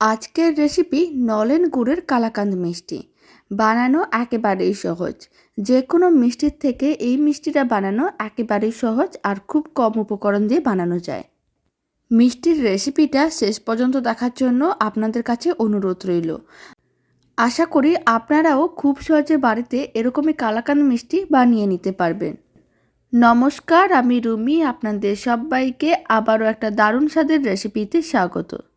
আজকের রেসিপি নলেন গুড়ের কালাকান্দ মিষ্টি। বানানো একেবারেই সহজ। যে কোনো মিষ্টির থেকে এই মিষ্টিটা বানানো একেবারেই সহজ আর খুব কম উপকরণ দিয়ে বানানো যায়। মিষ্টির রেসিপিটা শেষ পর্যন্ত দেখার জন্য আপনাদের কাছে অনুরোধ রইল। আশা করি আপনারাও খুব সহজে বাড়িতে এরকমই কালাকান্দ মিষ্টি বানিয়ে নিতে পারবেন। নমস্কার, আমি রুমি। আপনাদের সবাইকে আবারও একটা দারুণ স্বাদের রেসিপিতে স্বাগত।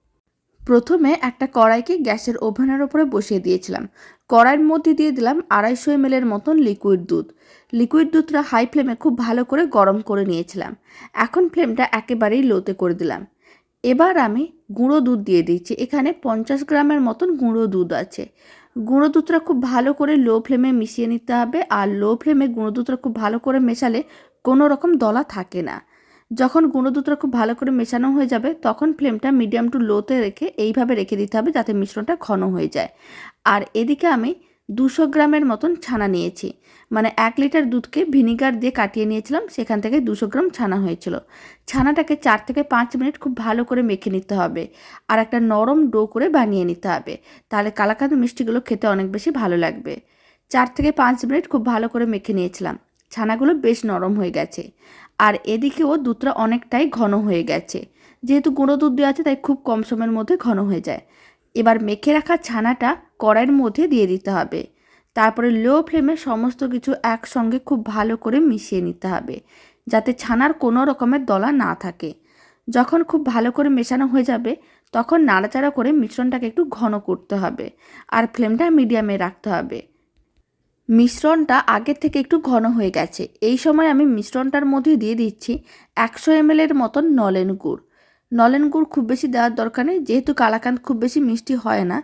প্রথমে একটা কড়াইকে গ্যাসের ওভেনের ওপরে বসিয়ে দিয়েছিলাম। কড়াইয়ের মধ্যে দিয়ে দিলাম আড়াইশো এমএলের মতন লিকুইড দুধ। লিকুইড দুধটা হাই ফ্লেমে খুব ভালো করে গরম করে নিয়েছিলাম। এখন ফ্লেমটা একেবারেই লোতে করে দিলাম। এবার আমি গুঁড়ো দুধ দিয়ে দিচ্ছি। এখানে পঞ্চাশ গ্রামের মতন গুঁড়ো দুধ আছে। গুঁড়ো দুধটা খুব ভালো করে লো ফ্লেমে মিশিয়ে নিতে হবে। আর লো ফ্লেমে গুঁড়ো দুধটা খুব ভালো করে মেশালে কোনো রকম দলা থাকে না। যখন গুঁড়ো দুধটা খুব ভালো করে মেশানো হয়ে যাবে, তখন ফ্লেমটা মিডিয়াম টু লোতে রেখে এইভাবে রেখে দিতে হবে যাতে মিশ্রণটা ঘন হয়ে যায়। আর এদিকে আমি দুশো গ্রামের মতন ছানা নিয়েছি। মানে এক লিটার দুধকে ভিনিগার দিয়ে কাটিয়ে নিয়েছিলাম, সেখান থেকে দুশো গ্রাম ছানা হয়েছিল। ছানাটাকে চার থেকে পাঁচ মিনিট খুব ভালো করে মেখে নিতে হবে আর একটা নরম ডো করে বানিয়ে নিতে হবে। তাহলে কালাকাঁদ মিষ্টিগুলো খেতে অনেক বেশি ভালো লাগবে। চার থেকে পাঁচ মিনিট খুব ভালো করে মেখে নিয়েছিলাম। ছানাগুলো বেশ নরম হয়ে গেছে। আর এদিকেও দুধটা অনেকটাই ঘন হয়ে গেছে। যেহেতু গুঁড়ো দুধ দেওয়া আছে, তাই খুব কম সময়ের মধ্যে ঘন হয়ে যায়। এবার মেখে রাখা ছানাটা কড়াইয়ের মধ্যে দিয়ে দিতে হবে। তারপরে লো ফ্লেমে সমস্ত কিছু একসঙ্গে খুব ভালো করে মিশিয়ে নিতে হবে, যাতে ছানার কোনো রকমের দলা না থাকে। যখন খুব ভালো করে মেশানো হয়ে যাবে, তখন নাড়াচাড়া করে মিশ্রণটাকে একটু ঘন করতে হবে। আর ফ্লেমটা মিডিয়ামে রাখতে হবে। মিশ্রণটা আগের থেকে একটু ঘন হয়ে গেছে। এই সময় আমি মিশ্রণটার মধ্যে দিয়ে দিচ্ছি একশো এমএলের মতন নলেন গুড়। নলেন গুড় খুব বেশি দেওয়ার দরকার নেই, যেহেতু কালাকান্দ খুব বেশি মিষ্টি হয় না,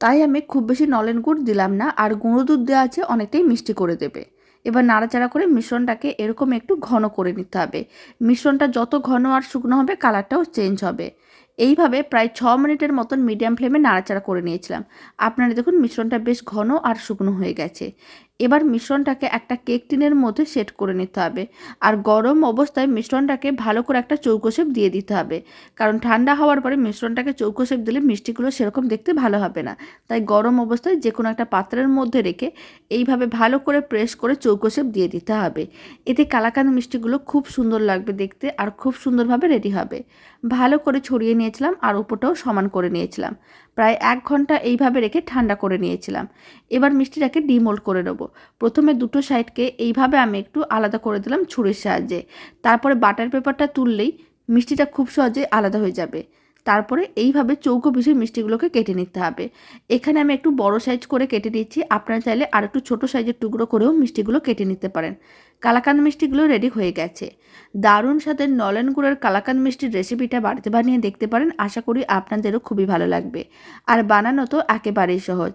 তাই আমি খুব বেশি নলেন গুড় দিলাম না, আর গুঁড়ো দুধ দেওয়া আছে অনেকটাই মিষ্টি করে দেবে। এবার নাড়াচাড়া করে মিশ্রণটাকে এরকম একটু ঘন করে নিতে হবে। মিশ্রণটা যত ঘন আর শুকনো হবে, কালারটাও চেঞ্জ হবে। এইভাবে প্রায় ছ মিনিটের মতন মিডিয়াম ফ্লেমে নাড়াচাড়া করে নিয়েছিলাম। আপনারা দেখুন মিশ্রণটা বেশ ঘন আর শুকনো হয়ে গেছে। এবার মিশ্রণটাকে একটা কেক টিনের মধ্যে সেট করে নিতে হবে। আর গরম অবস্থায় মিশ্রণটাকে ভালো করে একটা চৌকো শেপ দিয়ে দিতে হবে। কারণ ঠান্ডা হওয়ার পরে মিশ্রণটাকে চৌকো শেপ দিলে মিষ্টিগুলো সেরকম দেখতে ভালো হবে না। তাই গরম অবস্থায় যে কোনো একটা পাত্রের মধ্যে রেখে এইভাবে ভালো করে প্রেস করে চৌকো শেপ দিয়ে দিতে হবে। এতে কালাকান্দ মিষ্টিগুলো খুব সুন্দর লাগবে দেখতে আর খুব সুন্দরভাবে রেডি হবে। ভালো করে ছড়িয়ে নিয়েছিলাম আর উপরটাও সমান করে নিয়েছিলাম। প্রায় এক ঘণ্টা এইভাবে রেখে ঠান্ডা করে নিয়েছিলাম। এবার মিষ্টিটাকে ডিমোল্ড করে নেব। প্রথমে দুটো সাইডকে এইভাবে আমি একটু আলাদা করে দিলাম ছুরির সাহায্যে। তারপরে বাটার পেপারটা তুললেই মিষ্টিটা খুব সহজে আলাদা হয়ে যাবে। তারপরে এইভাবে চৌকো পিসে মিষ্টিগুলোকে কেটে নিতে হবে। এখানে আমি একটু বড় সাইজ করে কেটে নিচ্ছি। আপনারা চাইলে আর একটু ছোটো সাইজের টুকরো করেও মিষ্টিগুলো কেটে নিতে পারেন। কালাকান্দ মিষ্টিগুলো রেডি হয়ে গেছে। দারুণ সাথে নলেন গুড়ের কালাকান্দ মিষ্টির রেসিপিটা বাড়িতে বানিয়ে দেখতে পারেন। আশা করি আপনাদেরও খুবই ভালো লাগবে। আর বানানো তো একেবারেই সহজ।